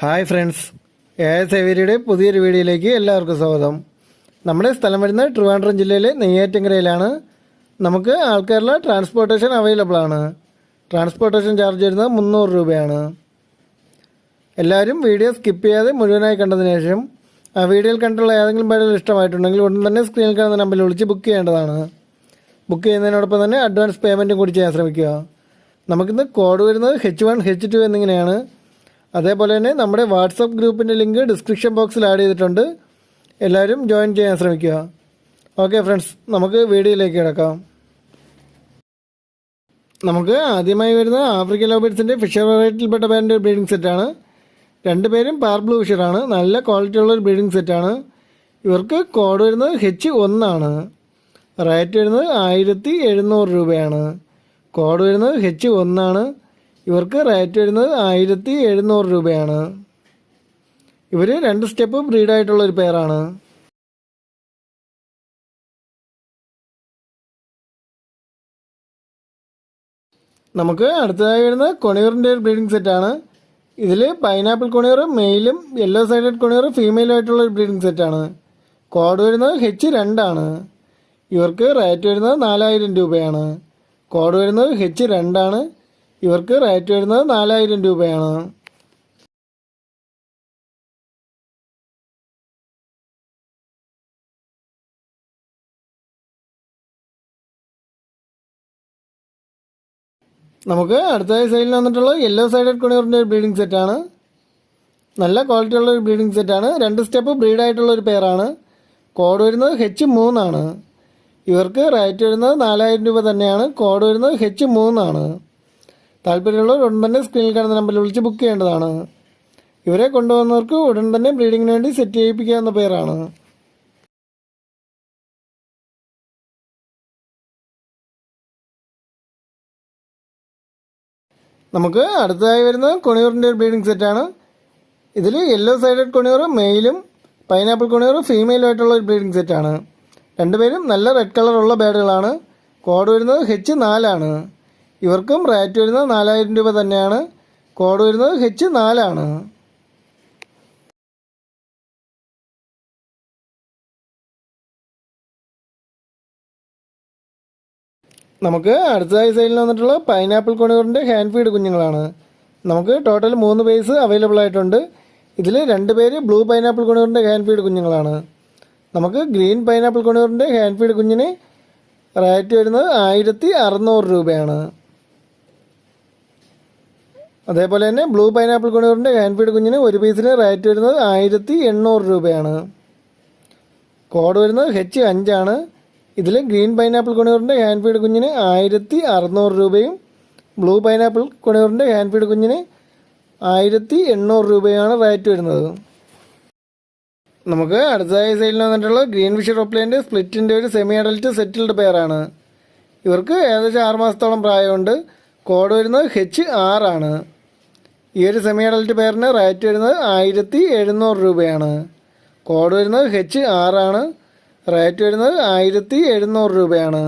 Hi friends. A S ഐവരിയുടെ പുതിയൊരു വീഡിയോയിലേക്ക് എല്ലാവർക്കും സ്വാഗതം. നമ്മുടെ സ്ഥലം വരുന്ന ട്രിവാൻഡ്രം ജില്ലയിലെ നെയ്യാറ്റിങ്കരയിലാണ്. നമുക്ക് ആൾക്കാരിലെ ട്രാൻസ്പോർട്ടേഷൻ അവൈലബിൾ ആണ്. ട്രാൻസ്പോർട്ടേഷൻ ചാർജ് വരുന്നത് മുന്നൂറ് രൂപയാണ്. എല്ലാവരും വീഡിയോ സ്കിപ്പ് ചെയ്യാതെ മുഴുവനായി കണ്ടതിന് ശേഷം ആ വീഡിയോയിൽ കണ്ടുള്ള ഏതെങ്കിലും പേരുകൾ ഇഷ്ടമായിട്ടുണ്ടെങ്കിൽ ഉടൻ തന്നെ സ്ക്രീനിൽ കാണുന്ന നമ്പറിൽ വിളിച്ച് ബുക്ക് ചെയ്യേണ്ടതാണ്. ബുക്ക് ചെയ്യുന്നതിനോടൊപ്പം തന്നെ അഡ്വാൻസ് പേയ്മെന്റും കൂടി ചെയ്യാൻ ശ്രമിക്കുക. നമുക്കിന്ന് കോഡ് വരുന്നത് എച്ച് വൺ എച്ച് ടു എന്നിങ്ങനെയാണ്. അതേപോലെ തന്നെ നമ്മുടെ വാട്സപ്പ് ഗ്രൂപ്പിന്റെ ലിങ്ക് ഡിസ്ക്രിപ്ഷൻ ബോക്സിൽ ആഡ് ചെയ്തിട്ടുണ്ട്. എല്ലാവരും ജോയിൻ ചെയ്യാൻ ശ്രമിക്കുക. ഓക്കെ ഫ്രണ്ട്സ് നമുക്ക് വീഡിയോയിലേക്ക് കിടക്കാം. നമുക്ക് ആദ്യമായി വരുന്ന ആഫ്രിക്കൻ ലോബേറ്റ്സിന്റെ ഫിഷർ വെറൈറ്റിയിൽപ്പെട്ട പേരിന്റെ ബ്രീഡിംഗ് സെറ്റാണ് രണ്ടുപേരും പാർ ബ്ലൂ ഫിഷറാണ് നല്ല ക്വാളിറ്റി ഉള്ള ഒരു ബ്രീഡിംഗ് സെറ്റാണ് ഇവർക്ക് കോഡ് വരുന്നത് ഹെച്ച് ഒന്നാണ് റേറ്റ് വരുന്നത് ആയിരത്തി എഴുന്നൂറ് രൂപയാണ്. കോഡ് വരുന്നത് ഹെച്ച് ഒന്നാണ് ഇവർക്ക് റേറ്റ് വരുന്നത് ആയിരത്തി എഴുന്നൂറ് രൂപയാണ്. ഇവർ രണ്ട് സ്റ്റെപ്പ് ബ്രീഡായിട്ടുള്ള ഒരു പേരാണ് നമുക്ക് അടുത്തതായി വരുന്നത് കൊണിയറിന്റെ ഒരു ബ്രീഡിംഗ് സെറ്റാണ് ഇതിൽ പൈനാപ്പിൾ കൊണിയർ മെയിലും യെല്ലോ സൈഡഡ് കൊണിയർ ഫീമെയിലും ആയിട്ടുള്ള ഒരു ബ്രീഡിംഗ് സെറ്റാണ് കോഡ് വരുന്നത് ഹെച്ച് രണ്ടാണ്. ഇവർക്ക് റേറ്റ് വരുന്നത് നാലായിരം രൂപയാണ്. കോഡ് വരുന്നത് ഹെച്ച് രണ്ടാണ്. ഇവർക്ക് റേറ്റ് വരുന്നത് നാലായിരം രൂപയാണ്. നമുക്ക് അടുത്ത സൈഡിൽ വന്നിട്ടുള്ള യെല്ലോ സൈഡഡ് കുണിയറിന്റെ ഒരു ബ്രീഡിംഗ് സെറ്റാണ് നല്ല ക്വാളിറ്റി ഉള്ള ഒരു ബ്രീഡിംഗ് സെറ്റാണ് രണ്ട് സ്റ്റെപ്പ് ബ്രീഡായിട്ടുള്ള ഒരു പെയറാണ് കോഡ് വരുന്നത് ഹെച്ച് മൂന്നാണ് ഇവർക്ക് റേറ്റ് വരുന്നത് നാലായിരം രൂപ തന്നെയാണ്. കോഡ് വരുന്നത് ഹെച്ച് മൂന്നാണ് താല്പര്യമുള്ളവർ ഉടൻ തന്നെ സ്ക്രീനിൽ കാണുന്ന നമ്പറിൽ വിളിച്ച് ബുക്ക് ചെയ്യേണ്ടതാണ്. ഇവരെ കൊണ്ടുവന്നവർക്ക് ഉടൻ തന്നെ ബ്രീഡിങ്ങിന് വേണ്ടി സെറ്റ് ചെയ്യിപ്പിക്കാവുന്ന പേരാണ്. നമുക്ക് അടുത്തതായി വരുന്നത് കൊണിയൂറിന്റെ ഒരു ബ്രീഡിംഗ് സെറ്റാണ് ഇതിൽ യെല്ലോ സൈഡഡ് കൊണിയൂർ മെയിലും പൈനാപ്പിൾ കൊണിയൂർ ഫീമെയിലുമായിട്ടുള്ള ഒരു ബ്രീഡിംഗ് സെറ്റാണ് രണ്ടുപേരും നല്ല റെഡ് കളറുള്ള ബേഡുകളാണ് കോഡ് വരുന്നത് ഹെച്ച് നാലാണ്. ഇവർക്കും റേറ്റ് വരുന്നത് നാലായിരം രൂപ തന്നെയാണ്. കോഡ് വരുന്നത് ഹെച്ച് നാലാണ്. നമുക്ക് അടുത്തതായി സൈഡിൽ വന്നിട്ടുള്ള പൈനാപ്പിൾ കൊണിയൂറിന്റെ ഹാൻഡ് ഫീഡ് കുഞ്ഞുങ്ങളാണ്. നമുക്ക് ടോട്ടൽ മൂന്ന് പേസ് അവൈലബിൾ ആയിട്ടുണ്ട്. ഇതിൽ രണ്ട് പേര് ബ്ലൂ പൈനാപ്പിൾ കൊണിയൂറിന്റെ ഹാൻഡ് ഫീഡ് കുഞ്ഞുങ്ങളാണ്. നമുക്ക് ഗ്രീൻ പൈനാപ്പിൾ കൊണിയൂറിന്റെ ഹാൻഡ് ഫീഡ് കുഞ്ഞിന് റേറ്റ് വരുന്നത് ആയിരത്തി അറുന്നൂറ് രൂപയാണ്. അതേപോലെ തന്നെ ബ്ലൂ പൈനാപ്പിൾ കുണിയൂറിന്റെ ഹാൻഡ്ഫീഡ് കുഞ്ഞിന് ഒരു പീസിന് റേറ്റ് വരുന്നത് ആയിരത്തി എണ്ണൂറ് രൂപയാണ്. കോഡ് വരുന്നത് ഹെച്ച് അഞ്ചാണ് ഇതിൽ ഗ്രീൻ പൈനാപ്പിൾ കുണിയൂറിന്റെ ഹാൻഡ്ഫീഡ് കുഞ്ഞിന് ആയിരത്തി അറുന്നൂറ് രൂപയും ബ്ലൂ പൈനാപ്പിൾ കുണിയൂറിന്റെ ഹാൻഡ്ഫീഡ് കുഞ്ഞിന് ആയിരത്തി എണ്ണൂറ് രൂപയാണ് റേറ്റ് വരുന്നത്. നമുക്ക് അടുത്തതായ സൈഡിൽ വന്നിട്ടുള്ള ഗ്രീൻ ഫിഷ് റോപ്ലേന്റെ സ്പ്ലിറ്റിന്റെ ഒരു സെമി അഡൽറ്റ് സെറ്റിൽഡ് പെയറാണ് ഇവർക്ക് ഏകദേശം ആറ് മാസത്തോളം പ്രായമുണ്ട്. കോഡ് വരുന്നത് ഹെച്ച് ആറാണ് ഈ ഒരു സെമി അഡൽറ്റ് പെയറിന് റേറ്റ് വരുന്നത് ആയിരത്തി എഴുന്നൂറ് രൂപയാണ്. കോഡ് വരുന്നത് ഹെച്ച് ആറാണ് റേറ്റ് വരുന്നത് ആയിരത്തി എഴുന്നൂറ് രൂപയാണ്.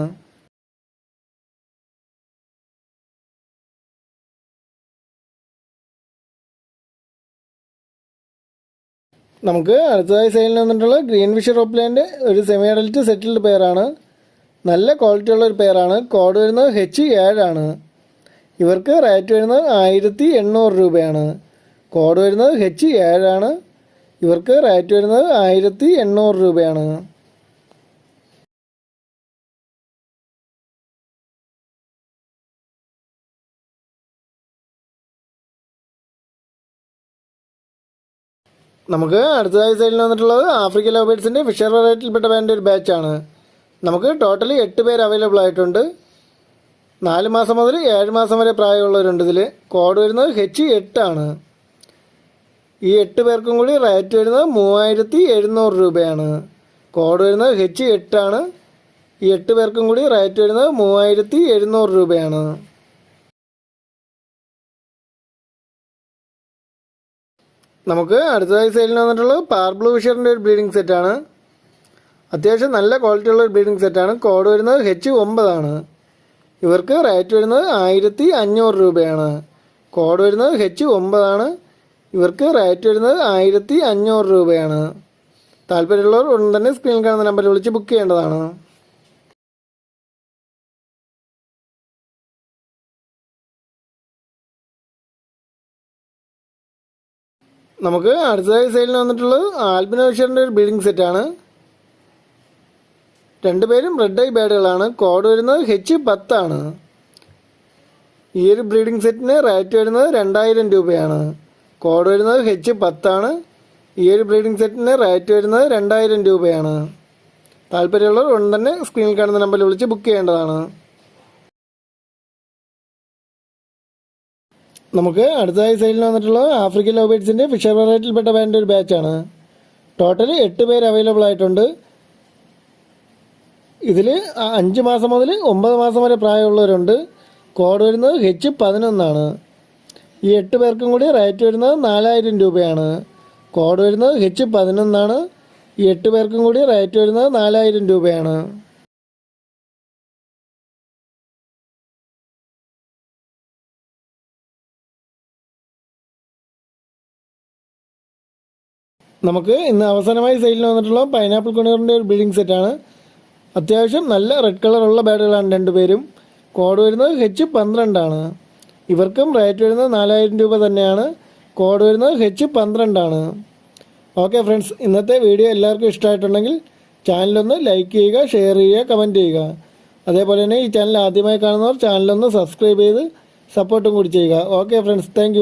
നമുക്ക് അടുത്തതായി സെയിലിൽ വന്നിട്ടുള്ള ഗ്രീൻ ഫിഷർ ഓപ്ലാൻഡ് ഒരു സെമി അഡൽറ്റ് സെറ്റിൽഡ് പെയറാണ് നല്ല ക്വാളിറ്റി ഉള്ള ഒരു പെയറാണ് കോഡ് വരുന്നത് ഹെച്ച് ഏഴാണ് ഇവർക്ക് റേറ്റ് വരുന്നത് ആയിരത്തി എണ്ണൂറ് രൂപയാണ്. കോഡ് വരുന്നത് ഹെച്ച് ഏഴാണ് ഇവർക്ക് റേറ്റ് വരുന്നത് ആയിരത്തി എണ്ണൂറ് രൂപയാണ്. നമുക്ക് അടുത്തതായി സൈഡിൽ വന്നിട്ടുള്ളത് ആഫ്രിക്കൻ ലോബേഴ്സിന്റെ ഫിഷർ വെറൈറ്റിയിൽപ്പെട്ട വേണ്ട ഒരു ബാച്ചാണ് നമുക്ക് ടോട്ടലി എട്ട് പേര് അവൈലബിൾ ആയിട്ടുണ്ട്. നാല് മാസം മുതൽ ഏഴ് മാസം വരെ പ്രായമുള്ളവരുണ്ട് ഇതിൽ കോഡ് വരുന്നത് ഹെച്ച് എട്ടാണ് ഈ എട്ട് പേർക്കും കൂടി റേറ്റ് വരുന്നത് മൂവായിരത്തി എഴുന്നൂറ് രൂപയാണ്. കോഡ് വരുന്നത് ഹെച്ച് എട്ടാണ് ഈ എട്ട് പേർക്കും കൂടി റേറ്റ് വരുന്നത് മൂവായിരത്തി എഴുന്നൂറ് രൂപയാണ്. നമുക്ക് അടുത്തതായി സെയിലിന് വന്നിട്ടുള്ളത് പാർബ്ലൂ ഫിഷറിന്റെ ഒരു ബ്ലീഡിംഗ് സെറ്റാണ്. അത്യാവശ്യം നല്ല ക്വാളിറ്റി ഉള്ള ഒരു ബ്ലീഡിംഗ് സെറ്റാണ്. കോഡ് വരുന്നത് ഹെച്ച് ഒമ്പതാണ്. ഇവർക്ക് റേറ്റ് വരുന്നത് ആയിരത്തി അഞ്ഞൂറ് രൂപയാണ്. കോഡ് വരുന്നത് ഹെച്ച് ഒമ്പതാണ്. ഇവർക്ക് റേറ്റ് വരുന്നത് ആയിരത്തി അഞ്ഞൂറ് രൂപയാണ്. താല്പര്യമുള്ളവർ ഉടൻ തന്നെ സ്ക്രീനിൽ കാണുന്ന നമ്പറിൽ വിളിച്ച് ബുക്ക് ചെയ്യേണ്ടതാണ്. നമുക്ക് അടുത്തതായി സെയിലിന് വന്നിട്ടുള്ളത് ആൽബിനോ ഫിഷറിന്റെ ഒരു ബിൽഡിംഗ് സെറ്റാണ് രണ്ടുപേരും റെഡ് ഐ ബേഡുകളാണ് കോഡ് വരുന്നത് ഹെച്ച് പത്താണ് ഈ ഒരു ബ്രീഡിംഗ് സെറ്റിന് റേറ്റ് വരുന്നത് രണ്ടായിരം രൂപയാണ്. കോഡ് വരുന്നത് ഹെച്ച് പത്താണ് ഈ ഒരു ബ്രീഡിംഗ് സെറ്റിന് റേറ്റ് വരുന്നത് രണ്ടായിരം രൂപയാണ്. താല്പര്യമുള്ളവർ ഉടൻ തന്നെ സ്ക്രീനിൽ കാണുന്ന നമ്പറിൽ വിളിച്ച് ബുക്ക് ചെയ്യേണ്ടതാണ്. നമുക്ക് അടുത്തതായി സൈഡിൽ വന്നിട്ടുള്ളത് ആഫ്രിക്കൻ ലോബേറ്റ്സിന്റെ ഫിഷർ വെറൈറ്റിയിൽപ്പെട്ട ബാൻഡ് ഒരു ബാച്ചാണ് ടോട്ടൽ എട്ട് പേര് അവൈലബിൾ ആയിട്ടുണ്ട്. ഇതിൽ അഞ്ച് മാസം മുതൽ ഒമ്പത് മാസം വരെ പ്രായമുള്ളവരുണ്ട്. കോഡ് വരുന്നത് ഹെച്ച് പതിനൊന്നാണ്. ഈ എട്ട് പേർക്കും കൂടി റേറ്റ് വരുന്നത് നാലായിരം രൂപയാണ്. കോഡ് വരുന്നത് ഹെച്ച് പതിനൊന്നാണ്. ഈ എട്ട് പേർക്കും കൂടി റേറ്റ് വരുന്നത് നാലായിരം രൂപയാണ്. നമുക്ക് ഇന്ന് അവസാനമായി സെയിലിന് വന്നിട്ടുള്ള പൈനാപ്പിൾ കുണിയറിന്റെ ഒരു ബിൽഡിംഗ് സെറ്റാണ്. അത്യാവശ്യം നല്ല റെഡ് കളറുള്ള ബാഡുകളാണ് രണ്ടുപേരും. കോഡ് വരുന്നത് ഹെച്ച് പന്ത്രണ്ടാണ്. ഇവർക്കും റേറ്റ് വരുന്നത് നാലായിരം രൂപ തന്നെയാണ്. കോഡ് വരുന്നത് ഹെച്ച് പന്ത്രണ്ടാണ്. ഓക്കെ ഫ്രണ്ട്സ് ഇന്നത്തെ വീഡിയോ എല്ലാവർക്കും ഇഷ്ടമായിട്ടുണ്ടെങ്കിൽ ചാനലൊന്ന് ലൈക്ക് ചെയ്യുക ഷെയർ ചെയ്യുക കമന്റ് ചെയ്യുക. അതേപോലെ തന്നെ ഈ ചാനൽ ആദ്യമായി കാണുന്നവർ ചാനലൊന്ന് സബ്സ്ക്രൈബ് ചെയ്ത് സപ്പോർട്ടും കൂടി ചെയ്യുക. Okay friends thank